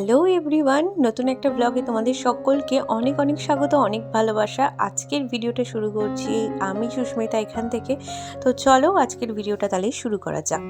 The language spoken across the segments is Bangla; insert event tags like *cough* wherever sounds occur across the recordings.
হ্যালো এভরিওয়ান নতুন একটা ব্লগে তোমাদের সকলকে অনেক অনেক স্বাগত, অনেক ভালোবাসা। আজকের ভিডিওটা শুরু করছি আমি সুস্মিতা এখান থেকে। তো চলো আজকের ভিডিওটা তাহলে শুরু করা যাক।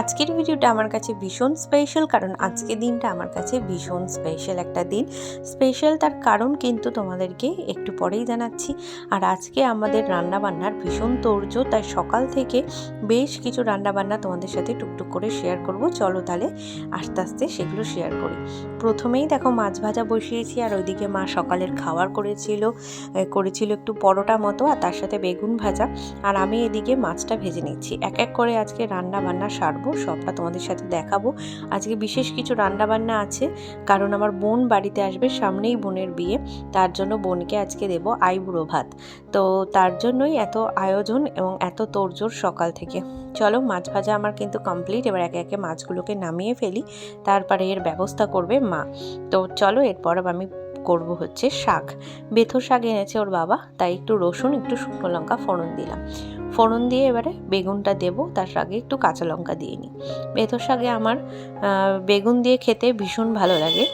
আজকের ভিডিওটা আমার কাছে ভীষণ স্পেশাল কারণ আজকের দিনটা আমার কাছে ভীষণ স্পেশাল একটা দিন। স্পেশাল তার কারণ কিন্তু তোমাদেরকে একটু পরেই জানাচ্ছি। আর আজকে আমাদের রান্নাবান্নার ভীষণ তোর্য তাই সকাল থেকে বেশ কিছু রান্নাবান্না তোমাদের সাথে টুকটুক করে শেয়ার করব। চলো তাহলে আস্তে আস্তে সেগুলো শেয়ার করি। প্রথমেই দেখো মাছ ভাজা বসিয়েছি, আর ওইদিকে মা সকালের খাবার করেছিল করেছিল একটু পরোটা মতো, আর তার সাথে বেগুন ভাজা। আর আমি এদিকে মাছটা ভেজে নিচ্ছি। এক এক করে আজকে রান্না বান্না সারবো সবটা তোমাদের সাথে দেখাবো। আজকে বিশেষ কিছু রান্না বান্না আছে, কারণ আমার বোন বাড়িতে আসবে সামনেই বোনের বিয়ে, তার জন্য বোনকে আজকে দেবো আইবুড়ো ভাত। তো তার জন্যই এত আয়োজন এবং এত তোড়জোড় সকাল থেকে। চলো, মাছ ভাজা আমার কিন্তু কমপ্লিট এবার একে একে মাছগুলোকে নামিয়ে ফেলি, তারপরে এর ব্যবস্থা করবে মা। তো চলো, এরপর আমি করব হচ্ছে শাক। বেথো শাক এনেছে ওর বাবা, তাই একটু রসুন, একটু শুকনো লঙ্কা ফোড়ন দিলাম। ফোড়ন দিয়ে এবারে বেগুনটা দেবো, তার আগে একটু কাঁচা লঙ্কা দিয়ে নিই। বেথো শাকে আমার বেগুন দিয়ে খেতে ভীষণ ভালো লাগে।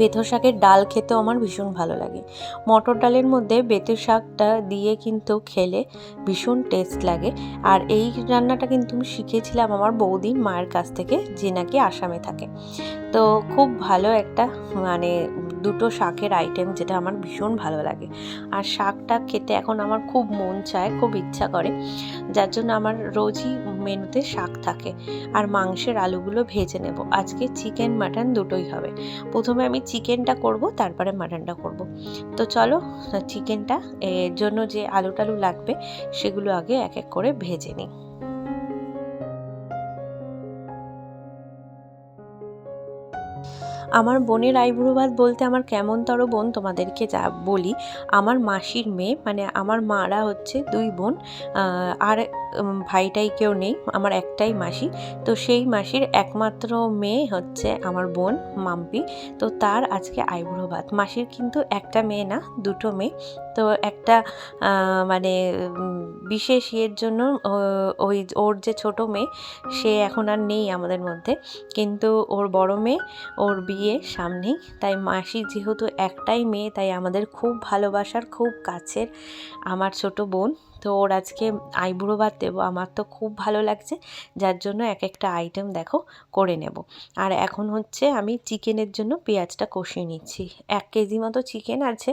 বেথো শাকের ডাল খেতেও আমার ভীষণ ভালো লাগে। মটর ডালের মধ্যে বেথো শাকটা দিয়ে কিন্তু খেলে ভীষণ টেস্ট লাগে। আর এই রান্নাটা কিন্তু আমি শিখেছিলাম আমার বৌদির মায়ের কাছ থেকে, যে নাকি আসামে থাকে। তো খুব ভালো একটা মানে দুটো শাকের আইটেম যেটা আমার ভীষণ ভালো লাগে। আর শাকটা খেতে এখন আমার খুব মন চায়, খুব ইচ্ছা করে। যার জন্য আমার রোজই মেনুতে শাক থাকে। আর মাংসের আলুগুলো ভেজে নেব। আজকে চিকেন মাটন দুটোই হবে। প্রথমে আমি চিকেনটা করব, তারপরে মাটনটা করব। তো চলো চিকেনটা এর জন্য যে আলু টালু লাগবে, সেগুলো আগে এক এক করে ভেজে নিই। আমার বোনের আইবুড়ো বলতে আমার কেমনতর বোন তোমাদেরকে যা বলি, আমার মাসির মেয়ে মানে আমার মারা হচ্ছে দুই বোন আর ভাইটাই কেউ নেই, আমার একটাই মাসি। তো সেই মাসির একমাত্র মেয়ে হচ্ছে আমার বোন মাম্পি। তো তার আজকে আইবুড়ো মাসির কিন্তু একটা মেয়ে না, দুটো মেয়ে। তো একটা মানে বিশেষ ইয়ের জন্য ওই ওর যে ছোট মেয়ে, সে এখন আর নেই আমাদের মধ্যে। কিন্তু ওর বড় মেয়ে, ওর বিয়ে সামনেই। তাই মাসি যেহেতু একটাই মেয়ে, তাই আমাদের খুব ভালোবাসার, খুব কাছের আমার ছোট বোন। তো ওর আজকে আইবুড়ো ভাত দেবো। আমার তো খুব ভালো লাগছে। যার জন্য এক একটা আইটেম দেখো, করে নেব। আর এখন হচ্ছে আমি চিকেনের জন্য পেঁয়াজটা কষিয়ে নিচ্ছি। এক কেজি মতো চিকেন আছে।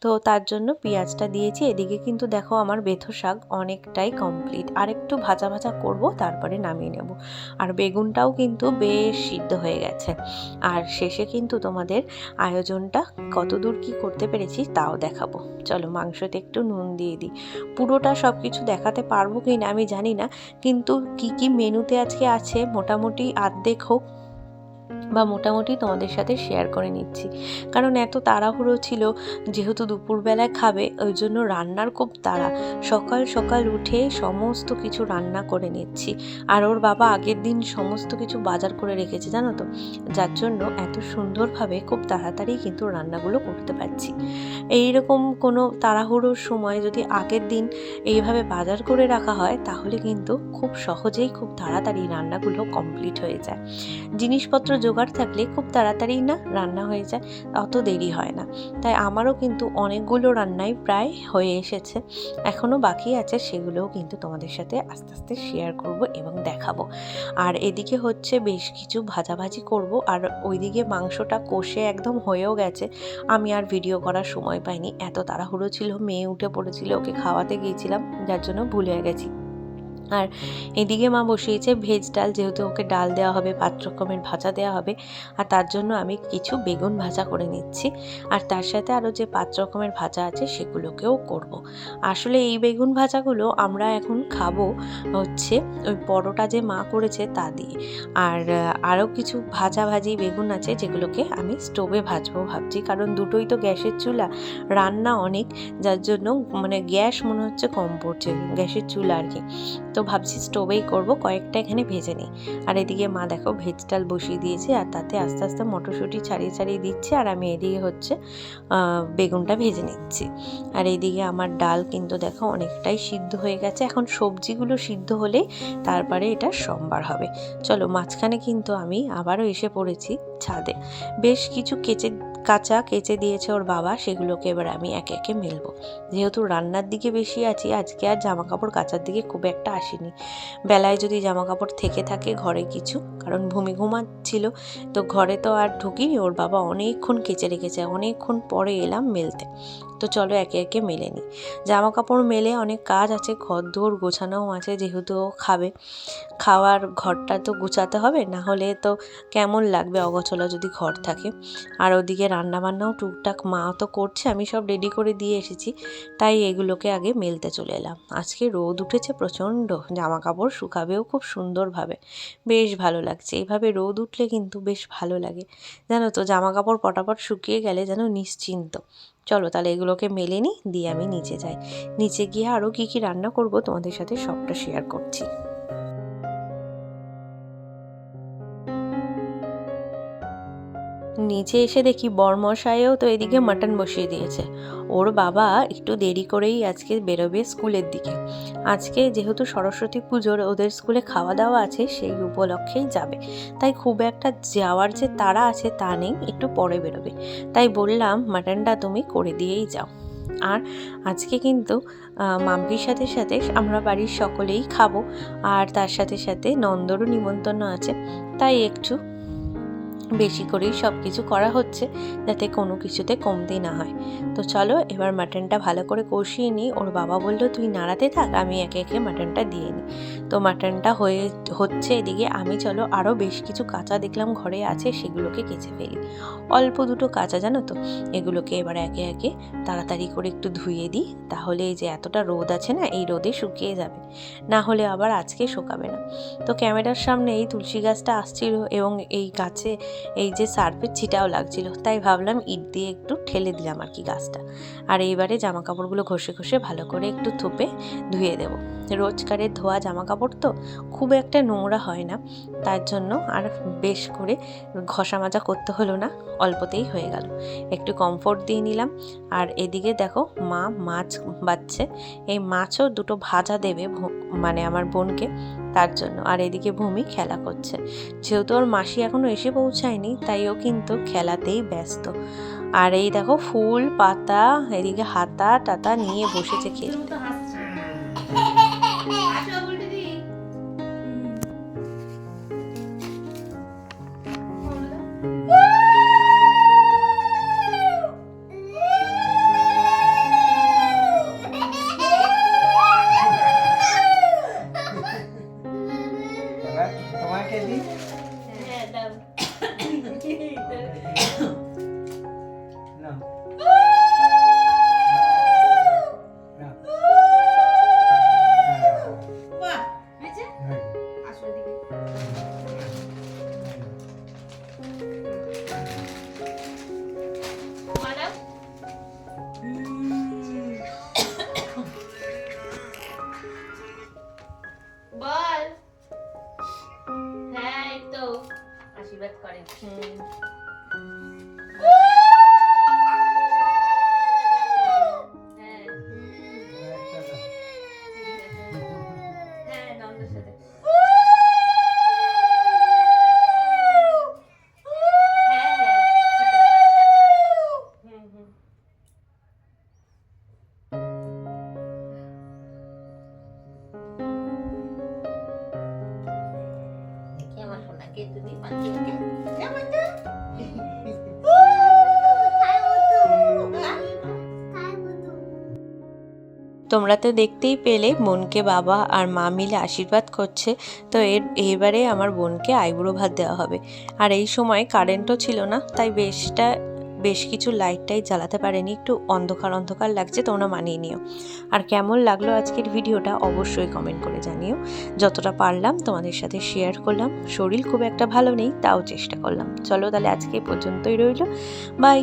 তো তার জন্য পেঁয়াজটা দিয়েছি। এদিকে কিন্তু দেখো আমার বেথো শাক অনেকটাই কমপ্লিট আর একটু ভাজা ভাজা করব, তারপরে নামিয়ে নেব। আর বেগুনটাও কিন্তু বেশ সিদ্ধ হয়ে গেছে। আর শেষে কিন্তু তোমাদের আয়োজনটা কতদূর কি করতে পেরেছি তাও দেখাবো। চলো মাংসতে একটু নুন দিয়ে দিই। পুরোটা সব কিছু দেখাতে পারব কি না আমি জানি না, কিন্তু কি কি মেনুতে আজকে আছে মোটামুটি আর্ধেক হোক বা মোটামুটি তোমাদের সাথে শেয়ার করে নিচ্ছি। কারণ এত তাড়াহুড়ো ছিল, যেহেতু দুপুরবেলায় খাবে, ওই জন্য রান্নার খুব তাড়া। সকাল সকাল উঠে সমস্ত কিছু রান্না করে নিচ্ছি। আর ওর বাবা আগের দিন সমস্ত কিছু বাজার করে রেখেছে, জানো তো? যার জন্য এত সুন্দরভাবে খুব তাড়াতাড়ি কিন্তু রান্নাগুলো করতে পারছি। এইরকম কোনো তাড়াহুড়োর সময় যদি আগের দিন এইভাবে বাজার করে রাখা হয়, তাহলে কিন্তু খুব সহজেই খুব তাড়াতাড়ি রান্নাগুলো কমপ্লিট হয়ে যায়। জিনিসপত্র জোগাড় থাকলে খুব তাড়াতাড়ি না রান্না হয়ে যায়, অত দেরি হয় না। তাই আমারও কিন্তু অনেকগুলো রান্নাই প্রায় হয়ে এসেছে। এখনও বাকি আছে, সেগুলোও কিন্তু তোমাদের সাথে আস্তে আস্তে শেয়ার করব এবং দেখাবো। আর এদিকে হচ্ছে বেশ কিছু ভাজাভাজি করব, আর ওইদিকে মাংসটা কষে একদম হয়েও গেছে। আমি আর ভিডিও করার সময় পাইনি। এত তাড়াহুড়ো ছিল, মেয়ে উঠে পড়েছিল, ওকে খাওয়াতে গিয়েছিলাম, যার জন্য ভুলে গেছি। আর এদিকে মা বসিয়েছে ভেজ ডাল, যেহেতু ওকে ডাল দেওয়া হবে পাঁচ রকমের ভাজা দেওয়া হবে, আর তার জন্য আমি কিছু বেগুন ভাজা করে নিচ্ছি। আর তার সাথে আরও যে পাঁচ রকমের ভাজা আছে, সেগুলোকেও করব। আসলে এই বেগুন ভাজাগুলো আমরা এখন খাব হচ্ছে ওই পরোটা যে মা করেছে তা দিয়ে। আর আরও কিছু ভাজা ভাজি বেগুন আছে, যেগুলোকে আমি স্টোভে ভাজবো ভাবছি, কারণ দুটোই তো গ্যাসের চুলা, রান্না অনেক, যার জন্য মানে গ্যাস মনে হচ্ছে কম পড়ছে, গ্যাসের চুলা আর কি। তো তো ভাবছি স্টোভেই করব, কয়েকটা এখানে ভেজে নিই। আর এদিকে মা দেখো ভেজ ডাল বসিয়ে দিয়েছে আর তাতে আস্তে আস্তে মটরশুঁটি ছাড়িয়ে ছাড়িয়ে দিচ্ছে আর আমি এদিকে হচ্ছে বেগুনটা ভেজে নিচ্ছি। আর এইদিকে আমার ডাল কিন্তু দেখো অনেকটাই সিদ্ধ হয়ে গেছে। এখন সবজিগুলো সিদ্ধ হলে তারপরে এটা সোমবার হবে। চলো মাঝখানে কিন্তু আমি আবারও এসে পড়েছি ছাদে। বেশ কিছু কেচে কাঁচা কেচে দিয়েছে ওর বাবা, সেগুলোকে এবার আমি একে একে মেলবো। যেহেতু রান্নার দিকে বেশি আছি, আজকে আর জামা কাপড় কাচার দিকে খুব একটা আসেনি। বেলায় যদি জামা কাপড় থেকে থাকে ঘরে কিছু, কারণ ভূমি ঘুমাচ্ছিল, তো ঘরে তো আর ঢুকিনি, ওর বাবা অনেকক্ষণ কেচে রেখেছে, অনেকক্ষণ পরে এলাম মেলতে। তো চলো একে একে মেলে নিই। জামা কাপড় মেলে অনেক কাজ আছে ঘর দোর গোছানোও আছে, যেহেতু ও খাবে। খাওয়ার ঘরটা তো গুছাতে হবে, না হলে তো কেমন লাগবে অগোছলা যদি ঘর থাকে। আর ওদিকে রান্নাবান্নাও টুকটাক মা তো করছে, আমি সব রেডি করে দিয়ে এসেছি, তাই এগুলোকে আগে মেলতে চলে এলাম। আজকে রোদ উঠেছে প্রচণ্ড জামা কাপড় শুকাবেও খুব সুন্দরভাবে। বেশ ভালো লাগছে, এইভাবে রোদ উঠলে কিন্তু বেশ ভালো লাগে। জানো তো জামা কাপড় পটাপট শুকিয়ে গেলে যেন নিশ্চিন্ত। চলো তাহলে এগুলোকে মেলে নিই, দিয়ে আমি নিচে যাই। নিচে গিয়ে আরও কী কী রান্না করব তোমাদের সাথে সবটা শেয়ার করছি। নিচে এসে দেখি বরমশাইও তো এদিকে মাটন বসিয়ে দিয়েছে। ওর বাবা একটু দেরি করেই আজকে বেরোবে স্কুলের দিকে। আজকে যেহেতু সরস্বতী পুজোর ওদের স্কুলে খাওয়া দাওয়া আছে, সেই উপলক্ষেই যাবে। তাই খুব একটা যাওয়ার যে তারা আছে তা নেই, একটু পরে বেরোবে। তাই বললাম, মাটনটা তুমি করে দিয়েই যাও। আর আজকে কিন্তু মাম্পির সাথে সাথে আমরা বাড়ির সকলেই খাব। আর তার সাথে সাথে নন্দরও নিমন্ত্রণ আছে। তাই একটু বেশি করেই সব কিছু করা হচ্ছে যাতে কোনো কিছুতে কমতি না হয়। তো চলো, এবার মাটনটা ভালো করে কষিয়ে নিই। ওর বাবা বলল, তুই নাড়াতে থাক, আমি একে একে মাটনটা দিয়ে নিই। তো মাটনটা হয়ে, হচ্ছে এদিকে। আমি চলো আরও বেশ কিছু কাঁচা দেখলাম ঘরে আছে, সেগুলোকে কেচে ফেলি। অল্প দুটো কাঁচা, জানো তো? এগুলোকে এবার একে একে তাড়াতাড়ি করে একটু ধুয়ে দিই। তাহলে এই যে এতটা রোদ আছে না, এই রোদে শুকিয়ে যাবে। না হলে আবার আজকে শুকাবে না। তো ক্যামেরার সামনে এই তুলসী গাছটা আসছিল এবং এই গাছে এই যে সার্ফের ছিটাও লাগছিল, তাই ভাবলাম ইট দিয়ে একটু ঠেলে দিলাম আর কি গাছটা। আর এইবারে জামা কাপড়গুলো ঘষে ঘষে ভালো করে একটু থুপে ধুয়ে দেবো। রোজকারের ধোয়া জামা কাপড় তো খুব একটা নোংরা হয় না, তার জন্য আর বেশ করে ঘষা মাজা করতে হলো না, অল্পতেই হয়ে গেল। একটু কমফোর্ট দিয়ে নিলাম। আর এদিকে দেখো মা মাছ বাচ্ছে। এই মাছও দুটো ভাজা দেবে মানে আমার বোনকে। তার জন্য। আর এদিকে ভূমি খেলা করছে। যেহেতু ওর মাসি এখনও এসে পৌঁছায়নি, তাই ও কিন্তু খেলাতেই ব্যস্ত। আর এই দেখো ফুল, পাতা, এদিকে হাতা, টাতা নিয়ে বসেছে খেলতে। তুমি পাঁচজনকে *laughs* তোমরা তো দেখতেই পেলে বোনকে বাবা আর মা মিলে আশীর্বাদ করছে তো এর এবারে আমার বোনকে আইবুড়ো ভাত দেওয়া হবে। আর এই সময় কারেন্টও ছিল না তাই বেশটা বেশ কিছু লাইটটাই জ্বালাতে পারেনি, একটু অন্ধকার অন্ধকার লাগছে তোমরা মানিয়ে নিও। আর কেমন লাগল আজকের ভিডিওটা অবশ্যই কমেন্ট করে জানিও। যতটা পারলাম তোমাদের সাথে শেয়ার করলাম। শরীর খুব একটা ভালো নেই, তাও চেষ্টা করলাম। চলো তাহলে আজকে পর্যন্তই রইল। বাই